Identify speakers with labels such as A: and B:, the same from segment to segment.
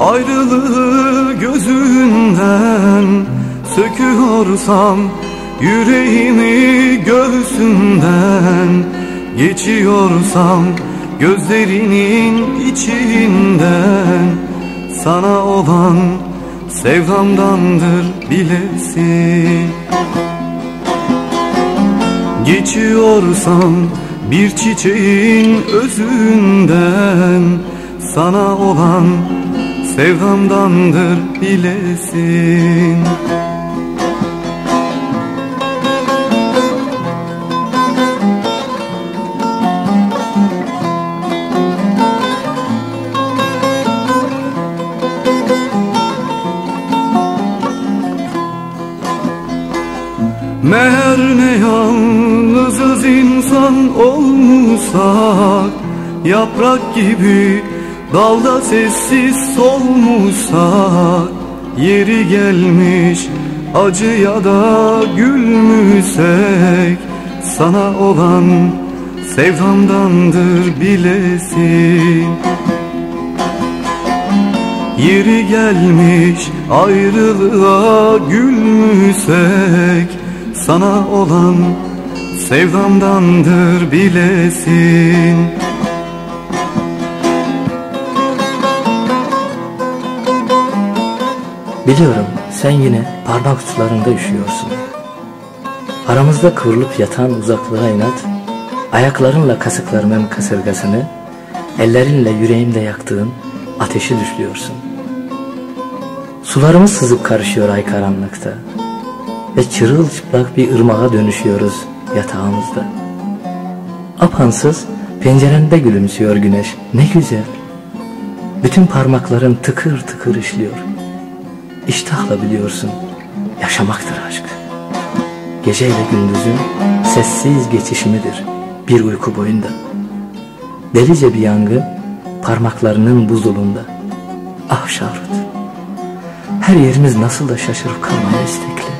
A: Ayrılığı gözünden söküyorsam Yüreğimi göğsünden geçiyorsam Gözlerinin içinden. Sana olan sevdamdandır bilesin. Geçiyorsam bir çiçeğin özünden Sana olan sevdamdandır bilesin. Meğer ne yalnızız insan olmuşsak Yaprak gibi dalda sessiz solmuşsak Yeri gelmiş acıya da gülmüşsek Sana olan sevdamdandır bilesin. Yeri gelmiş ayrılığa gülmüşsek sana olan sevdamdandır bilesin
B: Biliyorum sen yine parmak uçlarında üşüyorsun Aramızda kıvrılıp yatan uzaklığa inat Ayaklarınla kasıklarımın kasırgasını Ellerinle yüreğimde yaktığın ateşi düşlüyorsun Sularımız sızıp karışıyor ay karanlıkta ve çırılçıplak bir ırmağa dönüşüyoruz yatağımızda. Apansız pencerende gülümsüyor güneş ne güzel. Bütün parmakların tıkır tıkır işliyor. İştahla biliyorsun yaşamaktır aşk. Geceyle gündüzün sessiz geçişimidir bir uyku boyunda. Delice bir yangın parmaklarının buzulunda. Ah Şarut, her yerimiz nasıl da şaşırıp kalmaya istekli.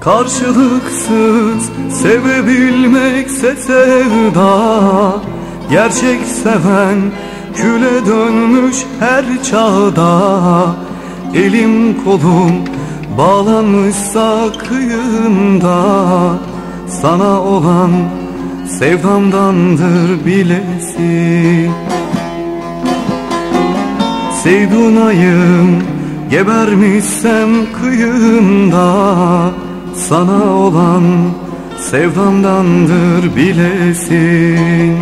A: Karşılıksız sevebilmekse sevda Gerçek seven küle dönmüş her çağda. Elim kolum bağlanmışsa kıyında Sana olan sevdamdandır bilesin Sevdunayım gebermişsem kıyında sana olan sevdamdandır bilesin